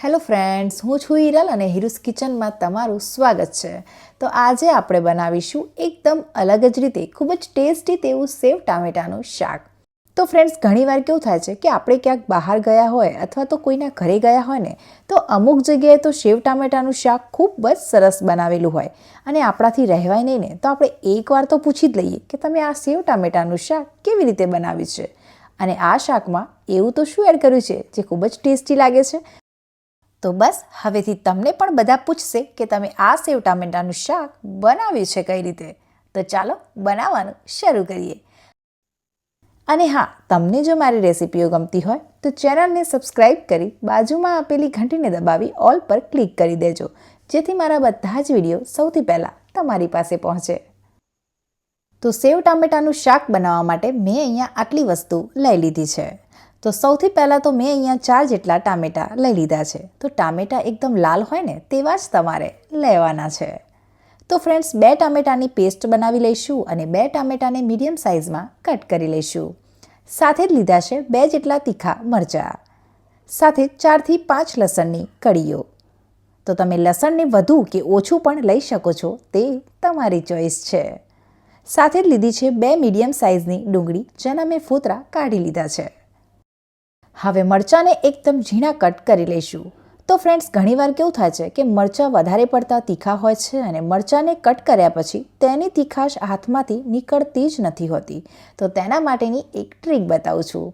Hello friends, હું છું હિરલ અને હિરુસ કિચનમાં તમારું સ્વાગત છે. તો આજે આપણે બનાવીશું એકદમ અલગ જ રીતે, ખૂબ જ ટેસ્ટી તેવું સેવ ટામેટાનું શાક. તો ફ્રેન્ડ્સ, ઘણીવાર કેવું થાય છે કે આપણે ક્યાંક બહાર ગયા હોય અથવા તો કોઈના ઘરે ગયા હોય ને, તો અમુક જગ્યાએ તો સેવ ટામેટાનું શાક ખૂબ જ સરસ બનાવેલું હોય અને આપણાથી રહેવાય નહીં ને, તો આપણે એકવાર તો પૂછી જ લઈએ કે તમે આ સેવ ટામેટાનું શાક કેવી રીતે બનાવ્યું છે? અને આ શાકમાં એવું તો શું એડ કર્યું છે, જે ખૂબ જ ટેસ્ટી લાગે છે તો બસ, હવેથી તમને પણ બધા પૂછશે કે તમે આ સેવ ટામેટાનું શાક બનાવ્યું છે કઈ રીતે. તો ચાલો, બનાવવાનું શરૂ કરીએ. અને હા, તમને જો મારી રેસિપીઓ ગમતી હોય, તો ચેનલને સબસ્ક્રાઇબ કરી બાજુમાં આપેલી ઘંટીને દબાવી ઓલ પર ક્લિક કરી દેજો, જેથી મારા બધા જ વીડિયો સૌથી પહેલાં તમારી પાસે પહોંચે. તો સેવ ટામેટાનું શાક બનાવવા માટે મેં અહીંયા આટલી વસ્તુ લઈ લીધી છે. તો સૌથી પહેલાં તો મેં અહીંયા ચાર જેટલા ટામેટાં લઈ લીધા છે. તો ટામેટાં એકદમ લાલ હોય ને તેવા જ તમારે લેવાના છે. તો ફ્રેન્ડ્સ, બે ટામેટાની પેસ્ટ બનાવી લઈશું અને બે ટામેટાને મીડિયમ સાઇઝમાં કટ કરી લઈશું. સાથે જ લીધા છે બે જેટલા તીખા મરચાં. સાથે ચારથી પાંચ લસણની કળીઓ. તો તમે લસણને વધુ કે ઓછું પણ લઈ શકો છો તે તમારી ચોઈસ છે. સાથે જ લીધી છે બે મીડિયમ સાઇઝની ડુંગળી, જેના મેં ફોતરા કાઢી લીધા છે. હવે મરચાંને એકદમ ઝીણા કટ કરી લઈશું. તો ફ્રેન્ડ્સ ઘણીવાર કેવું થાય છે કે મરચાં વધારે પડતા તીખા હોય છે અને મરચાંને કટ કર્યા પછી તેની તીખાશ હાથમાંથી નીકળતી જ નથી હોતી. તો તેના માટેની એક ટ્રીક બતાવું છું.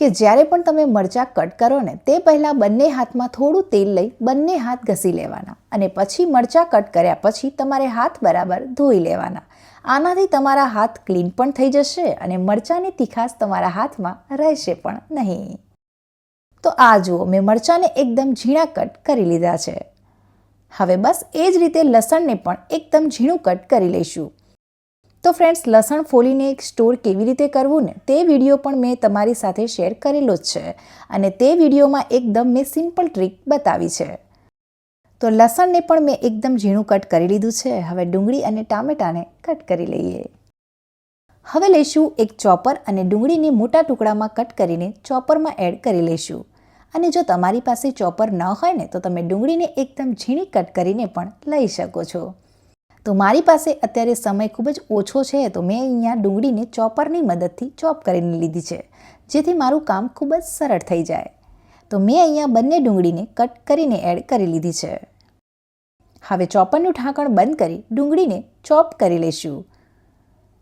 કે જ્યારે પણ તમે મરચાં કટ કરો ને, તે પહેલાં બંને હાથમાં થોડું તેલ લઈ બંને હાથ ઘસી લેવાના અને પછી મરચાં કટ કર્યા પછી તમારે હાથ બરાબર ધોઈ લેવાના. આનાથી તમારા હાથ ક્લીન પણ થઈ જશે અને મરચાંની તીખાશ તમારા હાથમાં રહેશે પણ નહીં. તો આ જુઓ, મેં મરચાંને એકદમ ઝીણા કટ કરી લીધા છે. હવે બસ એ જ રીતે લસણને પણ એકદમ ઝીણું કટ કરી લઈશું. તો ફ્રેન્ડ્સ, લસણ ફોલીને એક સ્ટોર કેવી રીતે કરવું ને તે વીડિયો પણ મેં તમારી સાથે શેર કરેલો જ છે અને તે વિડીયોમાં એકદમ મેં સિમ્પલ ટ્રીક બતાવી છે. તો લસણને પણ મેં એકદમ ઝીણું કટ કરી લીધું છે. હવે ડુંગળી અને ટામેટાને કટ કરી લઈએ. હવે લઈશું એક ચોપર અને ડુંગળીને મોટા ટુકડામાં કટ કરીને ચોપરમાં એડ કરી લઈશું. અને જો તમારી પાસે ચોપર ન હોય ને, તો તમે ડુંગળીને એકદમ ઝીણી કટ કરીને પણ લઈ શકો છો. તો મારી પાસે અત્યારે સમય ખૂબ જ ઓછો છે, તો મેં અહીંયા ડુંગળીને ચોપરની મદદથી ચોપ કરીને લીધી છે, જેથી મારું કામ ખૂબ જ સરળ થઈ જાય. તો મેં અહીંયા બંને ડુંગળીને કટ કરીને એડ કરી લીધી છે. હવે ચોપરનું ઢાંકણ બંધ કરી ડુંગળીને ચોપ કરી લઈશું.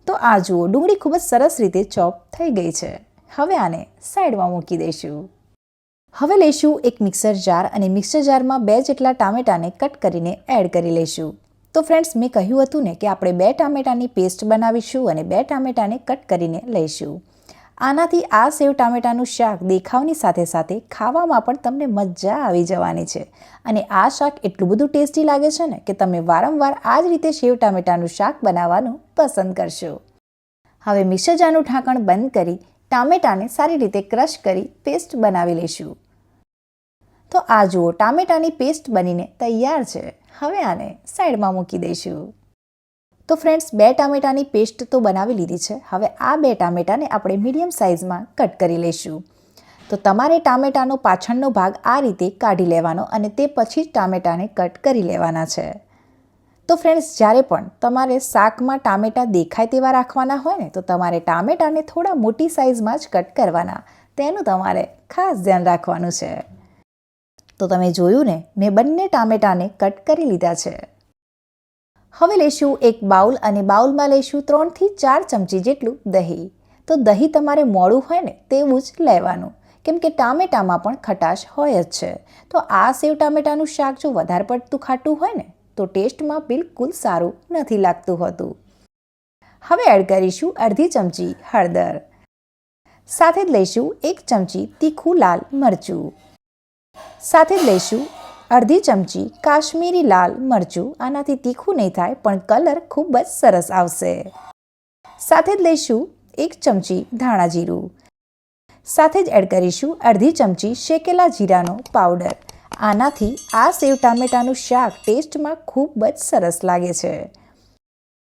તો આ જુઓ, ડુંગળી ખૂબ જ સરસ રીતે ચોપ થઈ ગઈ છે. હવે આને સાઈડમાં મૂકી દઈશું. હવે લઈશું એક મિક્સર જાર અને મિક્સર જારમાં બે જેટલા ટામેટાને કટ કરીને એડ કરી લઈશું. તો ફ્રેન્ડ્સ મેં કહ્યું હતું ને કે આપણે બે ટામેટાની પેસ્ટ બનાવીશું અને બે ટામેટાને કટ કરીને લઈશું. આનાથી આ સેવ ટામેટાનું શાક દેખાવની સાથે સાથે ખાવામાં પણ તમને મજા આવી જવાની છે. અને આ શાક એટલું બધું ટેસ્ટી લાગે છે ને કે તમે વારંવાર આ જ રીતે સેવ ટામેટાનું શાક બનાવવાનું પસંદ કરશો. હવે મિશ્રજાનું ઢાંકણ બંધ કરી ટામેટાને સારી રીતે ક્રશ કરી પેસ્ટ બનાવી લઈશું. તો આ જુઓ, ટામેટાની પેસ્ટ બનીને તૈયાર છે. હવે આને સાઈડમાં મૂકી દઈશું. તો ફ્રેન્ડ્સ, બે ટામેટાની પેસ્ટ તો બનાવી લીધી છે. હવે આ બે ટામેટાને આપણે મીડિયમ સાઇઝમાં કટ કરી લઈશું. તો તમારે ટામેટાનો પાછળનો ભાગ આ રીતે કાઢી લેવાનો અને તે પછી જ ટામેટાને કટ કરી લેવાના છે. તો ફ્રેન્ડ્સ, જ્યારે પણ તમારે શાકમાં ટામેટાં દેખાય તેવા રાખવાના હોય ને, તો તમારે ટામેટાને થોડા મોટી સાઇઝમાં જ કટ કરવાના. તેનું તમારે ખાસ ધ્યાન રાખવાનું છે. તો તમે જોયું ને, મેં બંને ટામેટાને કટ કરી લીધા છે. હવે લઈશું એક બાઉલ અને બાઉલમાં લઈશું ત્રણથી ચાર ચમચી જેટલું દહીં. તો દહીં તમારે મોડું હોય ને તેવું જ લેવાનું. કેમ કે ટામેટામાં પણ ખટાશ હોય જ છે. તો આ સેવ ટામેટાનું શાક જો વધારે પડતું ખાટું હોય ને, તો ટેસ્ટમાં બિલકુલ સારું નથી લાગતું હોતું. હવે એડ કરીશું અડધી ચમચી હળદર. સાથે જ લઈશું એક ચમચી તીખું લાલ મરચું. સાથે લઈશું અડધી ચમચી કાશ્મીરી લાલ મરચું. આનાથી તીખું નહીં થાય, પણ કલર ખૂબ જ સરસ આવશે. સાથે જ લઈશું એક ચમચી ધાણા જીરું. સાથે જ એડ કરીશું અડધી ચમચી શેકેલા જીરાનો પાવડર. આનાથી આ સેવ ટામેટાનું શાક ટેસ્ટમાં ખૂબ જ સરસ લાગે છે.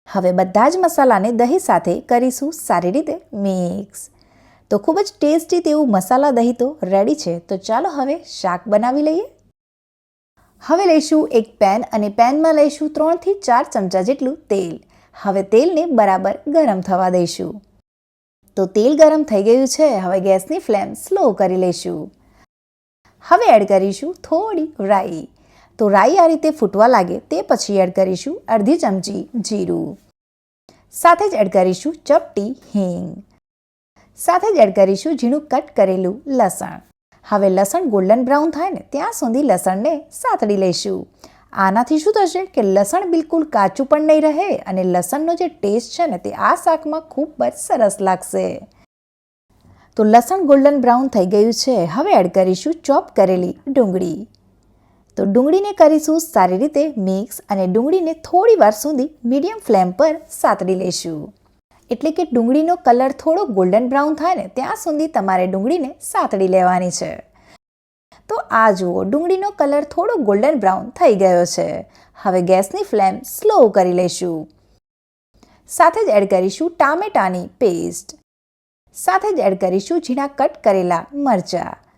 હવે બધા જ મસાલાને દહીં સાથે કરીશું સારી રીતે મિક્સ. તો ખૂબ જ ટેસ્ટી તેવું મસાલા દહીં તો રેડી છે. તો ચાલો હવે શાક બનાવી લઈએ. હવે લઈશું એક પેન અને પેનમાં લઈશું ત્રણથી ચાર ચમચા જેટલું તેલ. હવે તેલને બરાબર ગરમ થવા દઈશું. તો તેલ ગરમ થઈ ગયું છે. હવે ગેસની ફ્લેમ સ્લો કરી લઈશું. હવે એડ કરીશું થોડી રાઈ. તો રાઈ આ રીતે ફૂટવા લાગે તે પછી એડ કરીશું અડધી ચમચી જીરું. સાથે જ એડ કરીશું ચપટી હિંગ. સાથે જ એડ કરીશું ઝીણું કટ કરેલું લસણ. હવે લસણ ગોલ્ડન બ્રાઉન થાય ને ત્યાં સુધી લસણને સાતડી લઈશું. આનાથી શું થશે કે લસણ બિલકુલ કાચું પણ નહીં રહે અને લસણનો જે ટેસ્ટ છે ને તે આ શાકમાં ખૂબ જ સરસ લાગશે. તો લસણ ગોલ્ડન બ્રાઉન થઈ ગયું છે. હવે એડ કરીશું ચોપ કરેલી ડુંગળી. તો ડુંગળીને કરીશું સારી રીતે મિક્સ અને ડુંગળીને થોડી વાર સુધી મીડિયમ ફ્લેમ પર સાતડી લઈશું. એટલે કે ડુંગળીનો કલર થોડો ગોલ્ડન બ્રાઉન થાય ને ત્યાં સુધી તમારે ડુંગળીને સાતડી લેવાની છે. તો આ જુઓ, ડુંગળીનો કલર થોડો ગોલ્ડન બ્રાઉન થઈ ગયો છે. હવે ગેસની ફ્લેમ સ્લો કરી લઈશું. સાથે જ એડ કરીશું ટામેટાની પેસ્ટ. સાથે જ એડ કરીશું ઝીણા કટ કરેલા મરચાં.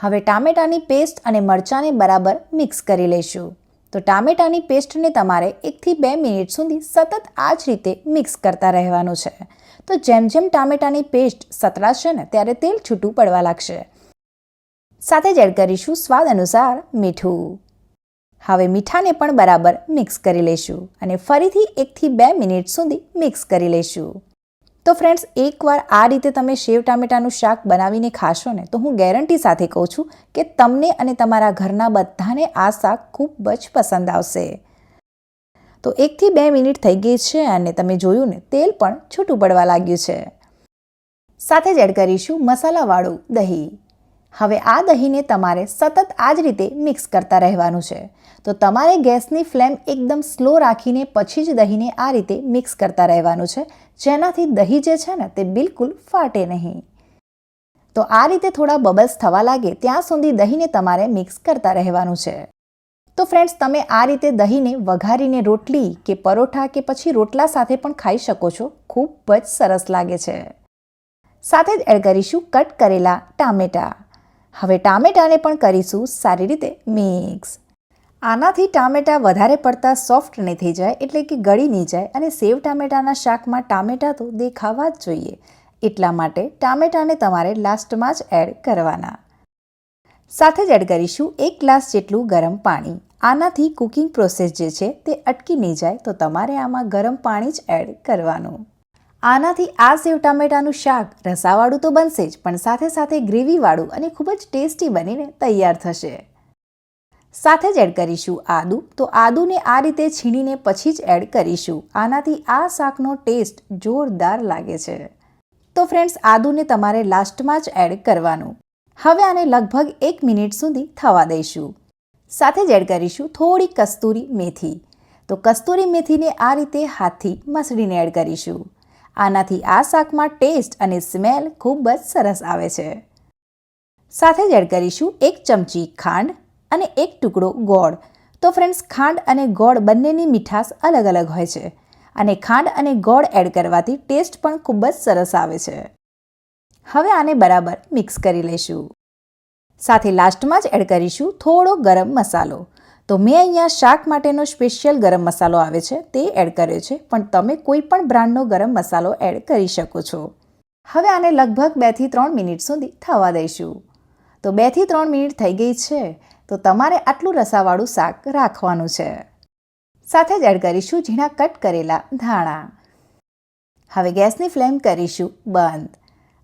હવે ટામેટાની પેસ્ટ અને મરચાંને બરાબર મિક્સ કરી લઈશું. તો ટામેટાની પેસ્ટને તમારે એકથી બે મિનિટ સુધી સતત આ જ રીતે મિક્સ કરતા રહેવાનું છે. તો જેમ જેમ ટામેટાની પેસ્ટ સતરાશે ને ત્યારે તેલ છૂટું પડવા લાગશે. સાથે જ એડ કરીશું સ્વાદ અનુસાર મીઠું. હવે મીઠાને પણ બરાબર મિક્સ કરી લઈશું અને ફરીથી એકથી બે મિનિટ સુધી મિક્સ કરી લઈશું. તો ફ્રેન્ડ્સ એકવાર આ રીતે તમે સેવ ટામેટાનું શાક બનાવીને ખાશો ને, તો હું ગેરંટી સાથે કહું છું કે તમને અને તમારા ઘરના બધાને આ શાક ખૂબ જ પસંદ આવશે. તો એકથી બે મિનિટ થઈ ગઈ છે અને તમે જોયું ને, તેલ પણ છૂટું પડવા લાગ્યું છે. સાથે જ એડ કરીશું મસાલાવાળું દહીં. હવે આ દહીંને તમારે સતત આ જ રીતે મિક્સ કરતા રહેવાનું છે. તો તમારે ગેસની ફ્લેમ એકદમ સ્લો રાખીને પછી જ દહીંને આ રીતે મિક્સ કરતા રહેવાનું છે. જેનાથી દહીં જે છે ને તે બિલકુલ ફાટે નહીં. તો આ રીતે થોડા બબલ્સ થવા લાગે ત્યાં સુધી દહીંને તમારે મિક્સ કરતા રહેવાનું છે. તો ફ્રેન્ડ્સ, તમે આ રીતે દહીંને વઘારીને રોટલી કે પરોઠા કે પછી રોટલા સાથે પણ ખાઈ શકો છો. ખૂબ જ સરસ લાગે છે. સાથે જ એડ કરીશું કટ કરેલા ટામેટાં. હવે ટામેટાને પણ કરીશું સારી રીતે મિક્સ. આનાથી ટામેટાં વધારે પડતા સોફ્ટ નહીં થઈ જાય, એટલે કે ગળી નહીં જાય અને સેવ ટામેટાના શાકમાં ટામેટાં તો દેખાવા જ જોઈએ. એટલા માટે ટામેટાને તમારે લાસ્ટમાં જ એડ કરવાના. સાથે જ એડ કરીશું એક ગ્લાસ જેટલું ગરમ પાણી. આનાથી કુકિંગ પ્રોસેસ જે છે તે અટકી નહીં જાય, તો તમારે આમાં ગરમ પાણી જ એડ કરવાનું. આનાથી આ સેવ ટામેટાનું શાક રસાવાળું તો બનશે જ, પણ સાથે સાથે ગ્રેવીવાળું અને ખૂબ જ ટેસ્ટી બનીને તૈયાર થશે. સાથે જ એડ કરીશું આદુ. તો આદુને આ રીતે છીણીને પછી જ એડ કરીશું. આનાથી આ શાકનો ટેસ્ટ જોરદાર લાગે છે. તો ફ્રેન્ડ્સ, આદુને તમારે લાસ્ટમાં જ એડ કરવાનું. હવે આને લગભગ એક મિનિટ સુધી થવા દઈશું. સાથે જ એડ કરીશું થોડી કસ્તુરી મેથી. તો કસ્તુરી મેથીને આ રીતે હાથથી મસળીને એડ કરીશું. આનાથી આ શાકમાં ટેસ્ટ અને સ્મેલ ખૂબ જ સરસ આવે છે. સાથે જ એડ કરીશું એક ચમચી ખાંડ. અને એક ટુકડો ગોળ. તો ફ્રેન્ડ્સ ખાંડ અને ગોળ બંનેની મીઠાશ અલગ અલગ હોય છે. અને ખાંડ અને ગોળ એડ કરવાથી ટેસ્ટ પણ ખૂબ જ સરસ આવે છે. હવે આને બરાબર મિક્સ કરી લઈશું. સાથે લાસ્ટમાં જ એડ કરીશું થોડો ગરમ મસાલો. તો મેં અહીંયા શાક માટેનો સ્પેશિયલ ગરમ મસાલો આવે છે તે એડ કર્યો છે. પણ તમે કોઈ પણ બ્રાન્ડનો ગરમ મસાલો એડ કરી શકો છો. હવે આને લગભગ બેથી ત્રણ મિનિટ સુધી થવા દઈશું. તો બેથી ત્રણ મિનિટ થઈ ગઈ છે. તો તમારે આટલું રસાવાળું શાક રાખવાનું છે. સાથે જ એડ કરીશું ઝીણા કટ કરેલા ધાણા. હવે ગેસની ફ્લેમ કરીશું બંધ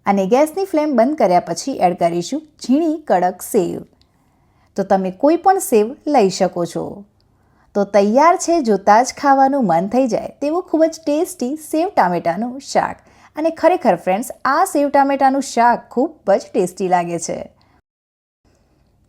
અને ગેસની ફ્લેમ બંધ કર્યા પછી એડ કરીશું ઝીણી કડક સેવ. તો તમે કોઈ પણ સેવ લઈ શકો છો. તો તૈયાર છે જોતાં જ ખાવાનું મન થઈ જાય તેવું ખૂબ જ ટેસ્ટી સેવ ટામેટાનું શાક. અને ખરેખર ફ્રેન્ડ્સ આ સેવ ટામેટાનું શાક ખૂબ જ ટેસ્ટી લાગે છે.